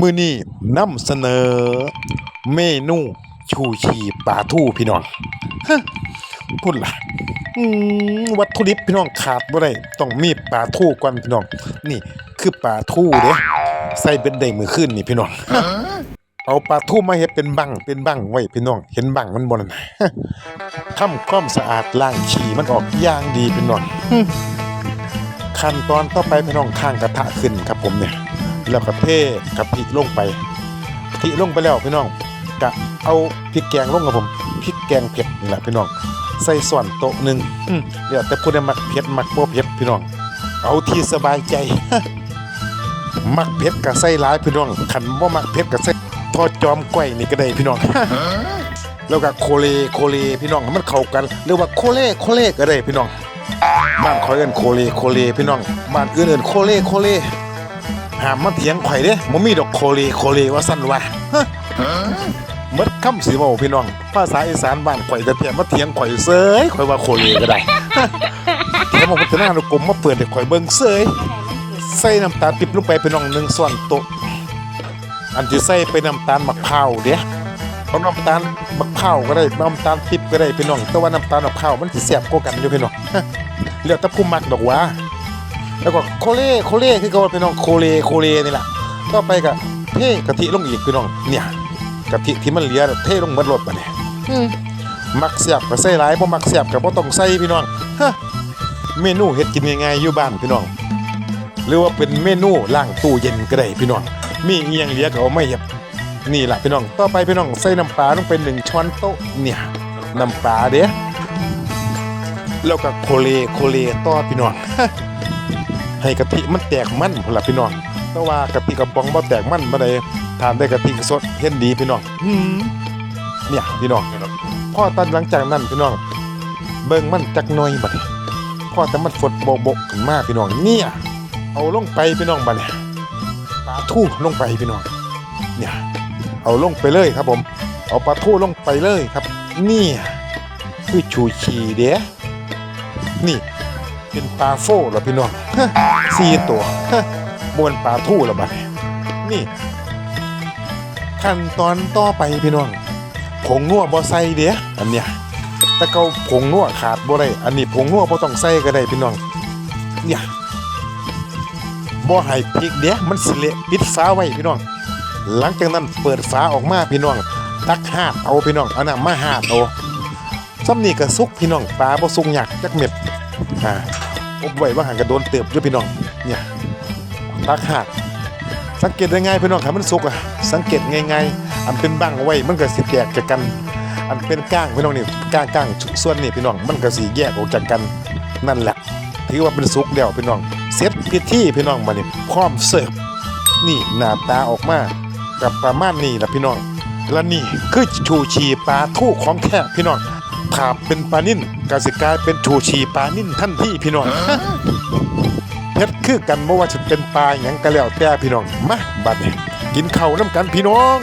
มื้อนี้นำเสนอ เมนูชูชีปลาทูพี่น้องฮะพุ่นล่ะอืมวัตถุดิบพี่น้องขาดบ่ได้ต้องมีปลาทูก่อนพี่น้อง นี่คือปลาทูเด้ใส่เบ็ดได้มื้อคืนนี่พี่น้องเอาปลาทูมาเฮ็ดเป็นบังเป็นบังไว้พี่น้อง เห็นบังมันบ่นั่นน่ะทำความสะอาดล้างฉี่มันออกอย่างดีพี่น้องขั้นตอนต่อไปพี่น้องข้างกระทะขึ้นครับผมเนี่ย แล้วก็เทกะทิลงไปกะทิลงไปแล้วพี่น้องกะเอาพริกแกงลงกับผมพริกแกงเผ็ดนี่แหละพี่น้อง ใส่ส่วนโต๊ะหนึ่งอืมเดี๋ยวแต่พูดได้มักเผ็ดมักบ่เผ็ดพี่น้อง เอาที่สบายใจ มักเผ็ดก็ใส่หลายพี่น้องขันบ่มักเผ็ดก็ใส่ทอดจอมก้อยนี่ก็ได้พี่น้องแล้วก็โคเลโคเลพี่น้องให้มันเข้ากันหรือว่าโคเลโคเลก็ได้พี่น้องบ้านข่อยเอิ้นโคเลโคเลพี่น้องบ้านอื่นเอิ้นโคเลโคเล หามมาเถียงข่อยเด้บ่มีดอกโคเลโคเลว่าซั่นว่าฮะมดคำสิเว้าพี่น้อง ภาษาอีสานบ้านข่อยแต่เพียงมาเถียงข่อยเสยข่อยว่าโคเลก็ได้ฮะแถมาพัฒนานุกรมมาเปิดให้ข่อยเบิ่งเสยใส่น้ำตาลปิบลงไปพี่น้องหนึ่งส่วนโต๊ะอันที่ใส่ไปน้ำตาลมะพร้าวเด้เอาน้ำตาลมะพร้าวก็ได้น้ำตาลปิ๊บก็ได้พี่น้องแต่ว่าน้ำตาลมะพร้าวมันสิแซ่บกว่ากันอยู่พี่น้องเหลือแต่ผู้มักดอกว่า แล้วก็โคเล่โคเล่คือเขาว่าพี่น้องโคเล่โคเล่นี่แหละต่อไปก็เทกะทิลงอีกพี่น้องเนี่ยกะทิที่มันเหลือเทลงหมดรถบัดนี้มักแซ่บก็ใส่หลายบ่มักแซ่บก็บ่ต้องใส่พี่น้องฮะเมนูเฮ็ดกินง่ายๆอยู่บ้านพี่น้อง หรือว่าเป็นเมนูล้างตู้เย็นก็ได้พี่น้อง มีอีหยังเหลือก็เอามาเฮ็ดนี่แหละพี่น้อง ต่อไปพี่น้องใส่น้ำปลาลงไปหนึ่งช้อนโต๊ะเนี่ยน้ำปลาเด้แล้วก็โคเลโคเลต่อพี่น้อง ให้กะทิมันแตกมันพุ่นล่ะพี่น้องแต่ว่ากะทิกระป๋องบ่แตกมันบ่ได้ทานได้กะทิสดเห็นดีพี่น้องหืมเนี่ยพี่น้องพอตันหลังจากนั้นพี่น้อง เบิ่งมันจักหน่อยบัดนี้พอแต่มันฝดโบกๆขึ้นมาพี่น้องเนี่ย เอาลงไปพี่น้องบัดนี้ปลาทูลงไปพี่น้อง เนี่ยเอาลงไปเลยครับผม เอาปลาทูลงไปเลยครับนี่คือชูชีเด้นี่ เป็นปลาโฟเหรอพี่น้องสี่ตัวบนปลาทูแล้วบัดนี่ขั้นตอนต่อไปพี่น้องผงนัวบ่ใส่เด้อันเนี้ยแต่เกาผงนัวขาดบ่ได้อันนี้ผงนัวบ่ต้องใส่ก็ได้พี่น้องเนี่ยบ่ให้พริกเด้มันสิเละปิดฟ้าไว้พี่น้อง หลังจากนั้นเปิดฝาออกมาพี่น้อง ตักหาดเอาพี่น้องเอาน้ำมาหาดเอาซ้ำนี่ก็สุกพี่น้องปลาบ่สุกหยักจักเม็ด อ่าอบไว้ว่าหันกระโดนเติบอยู่พี่น้อง เนี่ยตักหาดสังเกตได้ง่ายพี่น้องครับมันสุกอะสังเกตง่ายๆ อันเป็นบังไว้มันก็สิแตกจากกัน อันเป็นก้างพี่น้องนี่ก้างก้างส่วนนี่พี่น้องมันก็สิแยกออกจากกันนั่นแหละถือว่าเป็นสุกแล้วพี่น้องเสร็จพิธีพี่น้องมาเนี่ยพร้อมเสิร์ฟนี่หน้าตาออกมากับประมาณนี้ละพี่น้องและนี่คือชูชีปลาทู่ของแท้พี่น้อง ถ้าเป็นปลานิ่นกสิกลายเป็นชูชีปลานิ่นท่านที่พี่น้องเพชรคือกันบ่ว่าจะเป็นปลาอย่างก็แล้วแต่พี่น้องมาบัดนี้กินข้าวน้ำกันพี่น้อง